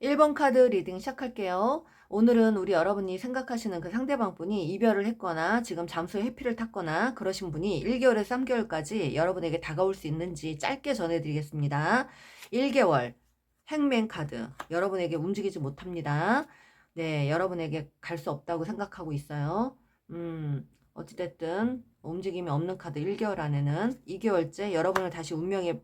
일번 카드 리딩 시작할게요. 오늘은 우리 여러분이 생각하시는 그 상대방 분이 이별을 했거나 지금 잠수에 해피를 탔거나 그러신 분이 1개월에서 3개월까지 여러분에게 다가올 수 있는지 짧게 전해드리겠습니다. 1개월 행맨 카드 여러분에게 움직이지 못합니다. 네, 여러분에게 갈 수 없다고 생각하고 있어요. 음, 어찌됐든 움직임이 없는 카드 1개월 안에는 2개월째 여러분을 다시 운명에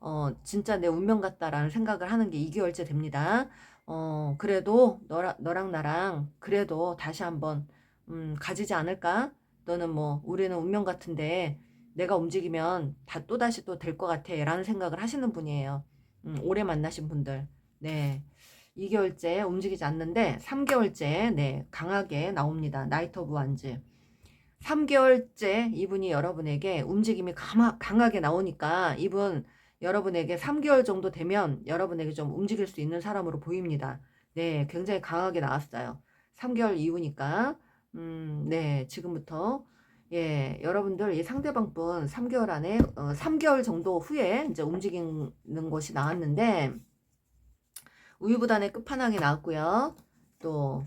어, 진짜 내 운명 같다라는 생각을 하는 게 2개월째 됩니다. 어, 그래도 너랑, 너랑 나랑 그래도 다시 한번, 음, 가지지 않을까? 너는 뭐, 우리는 운명 같은데 내가 움직이면 다 또다시 또 될 것 같아. 라는 생각을 하시는 분이에요. 음, 오래 만나신 분들. 네. 2개월째 움직이지 않는데 3개월째, 네, 강하게 나옵니다. 나이트 오브 완즈. 3개월째 이분이 여러분에게 움직임이 강하, 강하게 나오니까 이분 여러분에게 3개월 정도 되면 여러분에게 좀 움직일 수 있는 사람으로 보입니다. 네, 굉장히 강하게 나왔어요. 3개월 이후니까, 음, 네, 지금부터, 예, 여러분들 이 상대방 분 3개월 안에, 어, 3개월 정도 후에 이제 움직이는 것이 나왔는데, 우유부단의 끝판왕이 나왔고요. 또,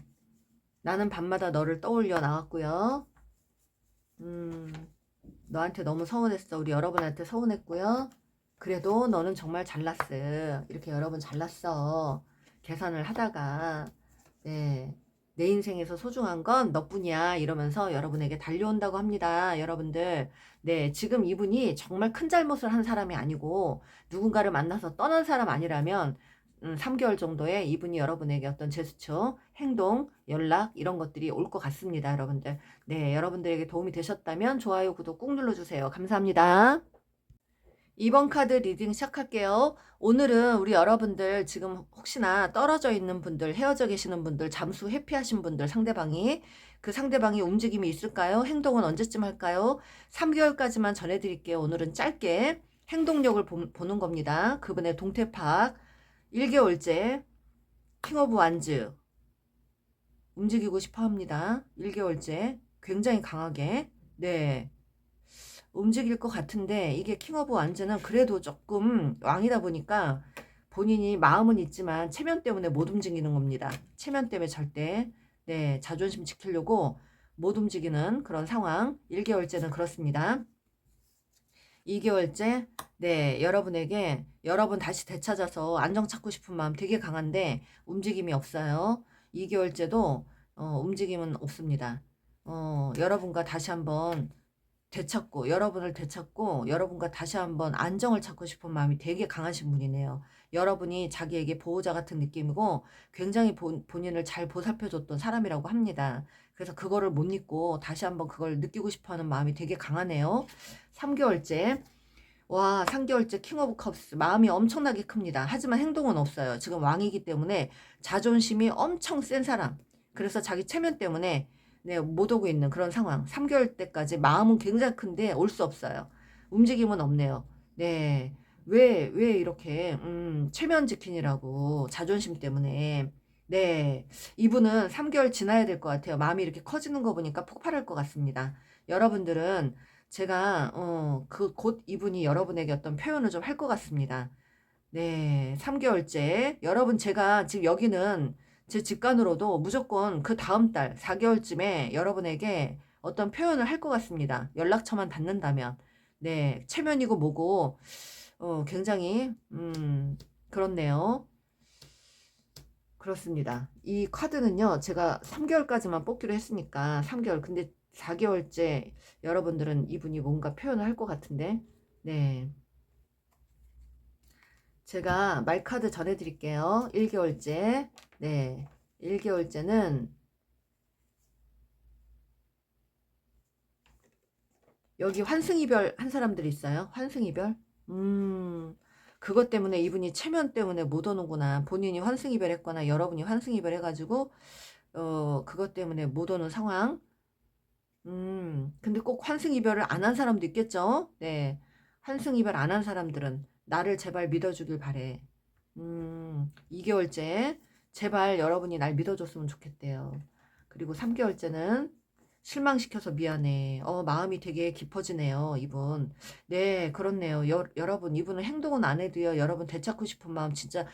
나는 밤마다 너를 떠올려 나왔고요. 음, 너한테 너무 서운했어. 우리 여러분한테 서운했고요. 그래도 너는 정말 잘났어. 이렇게 여러분 잘났어. 계산을 하다가, 네. 내 인생에서 소중한 건 너뿐이야. 이러면서 여러분에게 달려온다고 합니다. 여러분들. 네. 지금 이분이 정말 큰 잘못을 한 사람이 아니고, 누군가를 만나서 떠난 사람 아니라면, 음, 3개월 정도에 이분이 여러분에게 어떤 제스처, 행동, 연락, 이런 것들이 올 것 같습니다. 여러분들. 네. 여러분들에게 도움이 되셨다면 좋아요, 구독 꾹 눌러주세요. 감사합니다. 2번 카드 리딩 시작할게요. 오늘은 우리 여러분들 지금 혹시나 떨어져 있는 분들, 헤어져 계시는 분들, 잠수 회피하신 분들 상대방이 그 상대방이 움직임이 있을까요? 행동은 언제쯤 할까요? 3개월까지만 전해드릴게요. 오늘은 짧게 행동력을 보, 는 겁니다. 그분의 동태팍 1개월째 킹 오브 완즈 움직이고 싶어 합니다. 1개월째 굉장히 강하게 네 움직일 것 같은데 이게 킹 오브 완즈는 그래도 조금 왕이다 보니까 본인이 마음은 있지만 체면 때문에 못 움직이는 겁니다. 체면 때문에 절대 네 자존심 지키려고 못 움직이는 그런 상황 1개월째는 그렇습니다. 2개월째 네 여러분에게 여러분 다시 되찾아서 안정 찾고 싶은 마음 되게 강한데 움직임이 없어요. 2개월째도 어, 움직임은 없습니다. 어, 여러분과 다시 한번 되찾고 여러분을 되찾고 여러분과 다시 한번 안정을 찾고 싶은 마음이 되게 강하신 분이네요. 여러분이 자기에게 보호자 같은 느낌이고 굉장히 본, 본인을 잘 보살펴줬던 사람이라고 합니다. 그래서 그거를 못 잊고 다시 한번 그걸 느끼고 싶어하는 마음이 되게 강하네요. 3개월째 와 3개월째 킹 오브 컵스 마음이 엄청나게 큽니다. 하지만 행동은 없어요. 지금 왕이기 때문에 자존심이 엄청 센 사람 그래서 자기 체면 때문에 네, 못 오고 있는 그런 상황. 3개월 때까지 마음은 굉장히 큰데 올 수 없어요. 움직임은 없네요. 네. 왜, 왜 이렇게, 음, 체면 지킨이라고 자존심 때문에. 네. 이분은 3개월 지나야 될 것 같아요. 마음이 이렇게 커지는 거 보니까 폭발할 것 같습니다. 여러분들은 제가, 어, 그 곧 이분이 여러분에게 어떤 표현을 좀 할 것 같습니다. 네. 3개월째. 여러분, 제가 지금 여기는 제 직관으로도 무조건 그 다음 달 4개월쯤에 여러분에게 어떤 표현을 할 것 같습니다. 연락처만 닿는다면. 네, 체면이고 뭐고, 어, 굉장히, 음, 그렇네요. 그렇습니다. 이 카드는요, 제가 3개월까지만 뽑기로 했으니까, 3개월. 근데 4개월째 여러분들은 이분이 뭔가 표현을 할 것 같은데, 네. 제가 말카드 전해드릴게요. 1개월째. 네. 1개월째는 여기 환승이별 한 사람들이 있어요. 환승이별. 음, 그것 때문에 이분이 체면 때문에 못 오는구나. 본인이 환승이별 했거나 여러분이 환승이별 해가지고, 어, 그것 때문에 못 오는 상황. 음, 근데 꼭 환승 이별을 안 한 사람도 있겠죠? 네. 환승 이별 안 한 사람들은 나를 제발 믿어주길 바래. 음, 2개월째 제발 여러분이 날 믿어줬으면 좋겠대요. 그리고 3개월째는 실망시켜서 미안해. 어, 마음이 되게 깊어지네요, 이분. 네, 그렇네요. 여, 여러분, 이분은 행동은 안 해도요, 여러분 되찾고 싶은 마음 진짜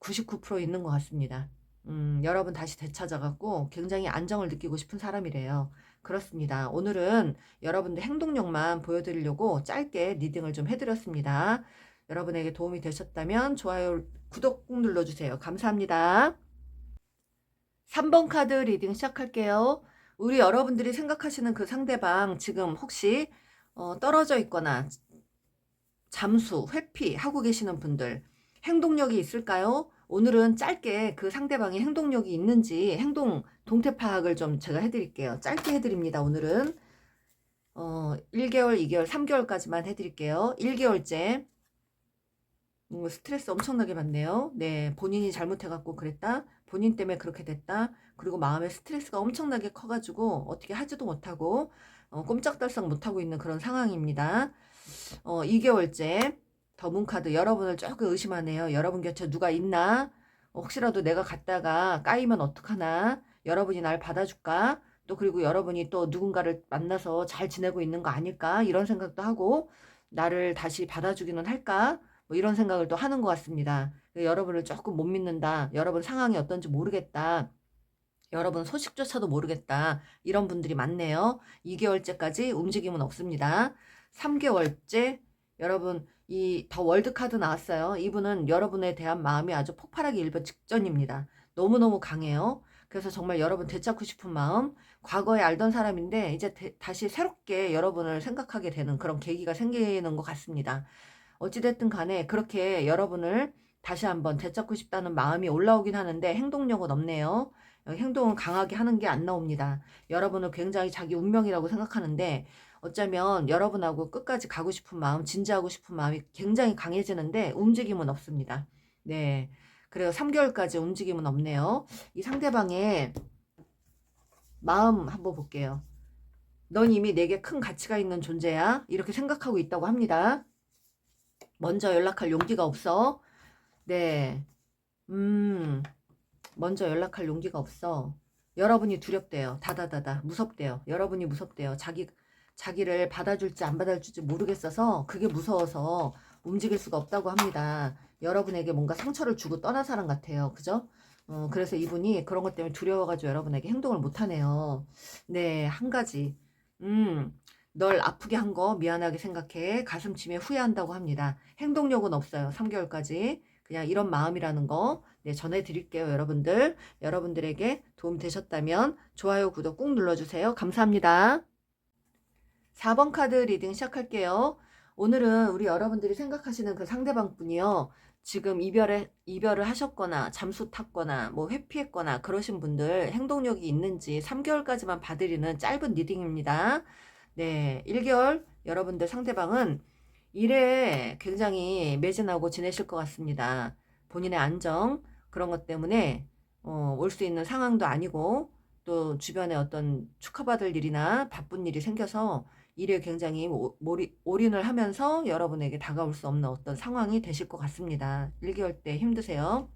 99% 있는 것 같습니다. 음, 여러분 다시 되찾아갖고 굉장히 안정을 느끼고 싶은 사람이래요. 그렇습니다. 오늘은 여러분들 행동력만 보여드리려고 짧게 리딩을 좀 해드렸습니다. 여러분에게 도움이 되셨다면 좋아요, 구독 꾹 눌러주세요. 감사합니다. 3번 카드 리딩 시작할게요. 우리 여러분들이 생각하시는 그 상대방 지금 혹시 어, 떨어져 있거나 잠수, 회피하고 계시는 분들 행동력이 있을까요? 오늘은 짧게 그 상대방의 행동력이 있는지 행동 동태 파악을 좀 제가 해드릴게요. 짧게 해드립니다. 오늘은 어, 1개월, 2개월, 3개월까지만 해드릴게요. 1개월째 음, 스트레스 엄청나게 받네요. 네, 본인이 잘못해갖고 그랬다. 본인 때문에 그렇게 됐다. 그리고 마음에 스트레스가 엄청나게 커가지고 어떻게 하지도 못하고 어, 꼼짝달싹 못하고 있는 그런 상황입니다. 어, 2개월째 더문 카드 여러분을 조금 의심하네요. 여러분 곁에 누가 있나? 혹시라도 내가 갔다가 까이면 어떡하나? 여러분이 날 받아줄까? 또 그리고 여러분이 또 누군가를 만나서 잘 지내고 있는 거 아닐까? 이런 생각도 하고 나를 다시 받아주기는 할까? 뭐 이런 생각을 또 하는 것 같습니다. 여러분을 조금 못 믿는다. 여러분 상황이 어떤지 모르겠다. 여러분 소식조차도 모르겠다. 이런 분들이 많네요. 2개월째까지 움직임은 없습니다. 3개월째 여러분 이 더 월드 카드 나왔어요. 이분은 여러분에 대한 마음이 아주 폭발하기 일보 직전입니다. 너무너무 강해요. 그래서 정말 여러분 되찾고 싶은 마음, 과거에 알던 사람인데 이제 대, 다시 새롭게 여러분을 생각하게 되는 그런 계기가 생기는 것 같습니다. 어찌됐든 간에 그렇게 여러분을 다시 한번 되찾고 싶다는 마음이 올라오긴 하는데 행동력은 없네요. 행동은 강하게 하는 게 안 나옵니다. 여러분은 굉장히 자기 운명이라고 생각하는데 어쩌면 여러분하고 끝까지 가고 싶은 마음, 진지하고 싶은 마음이 굉장히 강해지는데 움직임은 없습니다. 네. 그래요. 3개월까지 움직임은 없네요. 이 상대방의 마음 한번 볼게요. 넌 이미 내게 큰 가치가 있는 존재야. 이렇게 생각하고 있다고 합니다. 먼저 연락할 용기가 없어. 네. 음, 먼저 연락할 용기가 없어. 여러분이 두렵대요. 다다다다. 무섭대요. 여러분이 무섭대요. 자기, 자기를 받아줄지 안 받아줄지 모르겠어서 그게 무서워서 움직일 수가 없다고 합니다. 여러분에게 뭔가 상처를 주고 떠난 사람 같아요. 그죠? 어, 그래서 이분이 그런 것 때문에 두려워가지고 여러분에게 행동을 못하네요. 네, 한 가지. 음, 널 아프게 한 거 미안하게 생각해. 가슴 치며 후회한다고 합니다. 행동력은 없어요. 3개월까지. 그냥 이런 마음이라는 거 네, 전해드릴게요. 여러분들. 여러분들에게 도움 되셨다면 좋아요, 구독 꾹 눌러주세요. 감사합니다. 4번 카드 리딩 시작할게요. 오늘은 우리 여러분들이 생각하시는 그 상대방 분이요. 지금 이별에, 이별을 하셨거나 잠수 탔거나 뭐 회피했거나 그러신 분들 행동력이 있는지 3개월까지만 봐드리는 짧은 리딩입니다. 네, 1개월 여러분들 상대방은 일에 굉장히 매진하고 지내실 것 같습니다. 본인의 안정 그런 것 때문에 어, 올 수 있는 상황도 아니고 또 주변에 어떤 축하받을 일이나 바쁜 일이 생겨서 일에 굉장히 몰이, 올인을 하면서 여러분에게 다가올 수 없는 어떤 상황이 되실 것 같습니다. 1개월 때 힘드세요.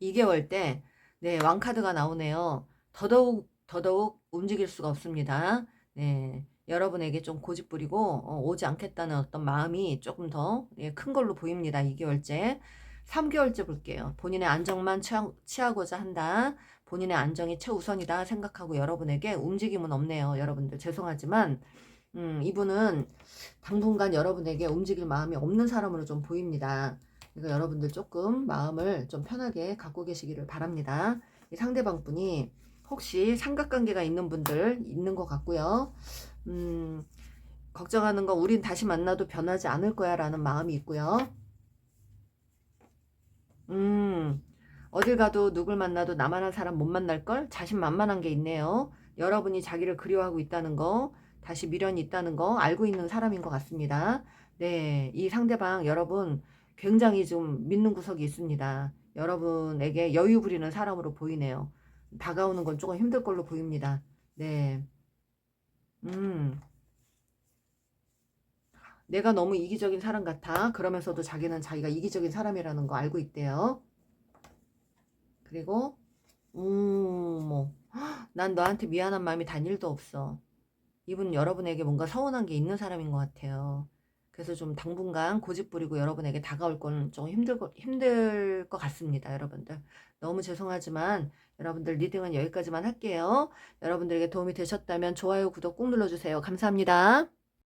2개월 때, 네, 왕카드가 나오네요. 더더욱, 더더욱 움직일 수가 없습니다. 네, 여러분에게 좀 고집 부리고 어, 오지 않겠다는 어떤 마음이 조금 더큰 예, 걸로 보입니다. 2개월째. 3개월째 볼게요. 본인의 안정만 취하, 취하 고자 한다. 본인의 안정이 최우선이다 생각하고 여러분에게 움직임은 없네요. 여러분들 죄송하지만 음, 이분은 당분간 여러분에게 움직일 마음이 없는 사람으로 좀 보입니다. 그러니까 여러분들 조금 마음을 좀 편하게 갖고 계시기를 바랍니다. 이 상대방 분이 혹시 삼각관계가 있는 분들 있는 것 같고요. 음, 걱정하는 거 우린 다시 만나도 변하지 않을 거야 라는 마음이 있고요. 음, 어딜 가도 누굴 만나도 나만한 사람 못 만날 걸? 자신만만한 게 있네요. 여러분이 자기를 그리워하고 있다는 거, 다시 미련이 있다는 거 알고 있는 사람인 것 같습니다. 네, 이 상대방 여러분 굉장히 좀 믿는 구석이 있습니다. 여러분에게 여유 부리는 사람으로 보이네요. 다가오는 건 조금 힘들 걸로 보입니다. 네. 음. 내가 너무 이기적인 사람 같아. 그러면서도 자기는 자기가 이기적인 사람이라는 거 알고 있대요. 그리고, 음, 뭐, 난 너한테 미안한 마음이 단 일도 없어. 이분 여러분에게 뭔가 서운한 게 있는 사람인 것 같아요. 그래서 좀 당분간 고집 부리고 여러분에게 다가올 거는 좀 힘들, 거- 힘들 것 같습니다, 여러분들. 너무 죄송하지만 여러분들 리딩은 여기까지만 할게요. 여러분들에게 도움이 되셨다면 좋아요, 구독 꾹 눌러주세요. 감사합니다.